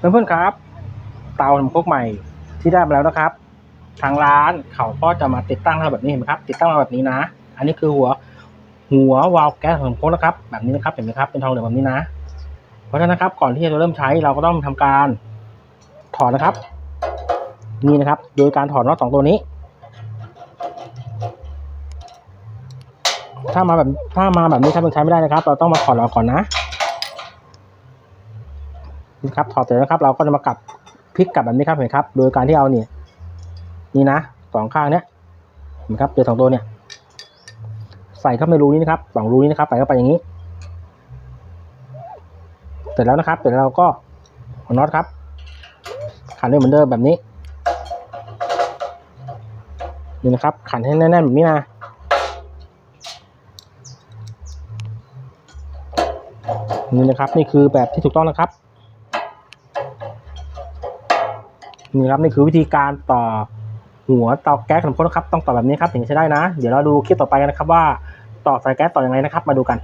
เพื่อนๆครับ เตาทำโคกใหม่ที่ได้มาแล้วนะครับ ทางร้านเขาก็จะมาติดตั้งให้แบบนี้เห็นไหมครับ ติดตั้งมาแบบนี้นะ อันนี้คือหัว หัววาล์วแก๊สของโคกนะครับ แบบนี้นะครับเห็นไหมครับเป็นทองเหลืองแบบนี้นะ เพราะฉะนั้นนะครับ ก่อนที่จะเริ่มใช้เราก็ต้องทำการถอดนะครับ นี่นะครับ โดยการถอดน็อตสองตัวนี้ ถ้ามาแบบถ้ามาแบบนี้ถ้ามันใช้ไม่ได้นะครับ เราต้องมาถอดเราก่อนนะ นี่ครับถอดเสร็จแล้วนะครับ เราก็จะมากลับพลิกกลับแบบนี้ครับเห็นครับ โดยการที่เอานี่นี่นะสองข้างเนี้ยเห็นไหมครับเจอสองตัวเนี่ย ใส่เข้าในรูนี้นะครับสองรูนี้นะครับใส่เข้าไปอย่างนี้ เสร็จแล้วนะครับเสร็จแล้วเราก็น็อตครับขันได้เหมือนเดิมแบบนี้นี่นะครับ ขันให้แน่นๆแบบนี้นะนี่นะครับนี่คือแบบที่ถูกต้องนะครับ นี่ครับนี่คือวิธีการต่อหัวเตาแก๊สของพวกนะครับต้องต่อแบบนี้ครับถึงจะใช้ได้นะ เดี๋ยวเราดูคลิปต่อไปกันนะครับว่าต่อสายแก๊สต่อยังไงนะครับ มาดูกัน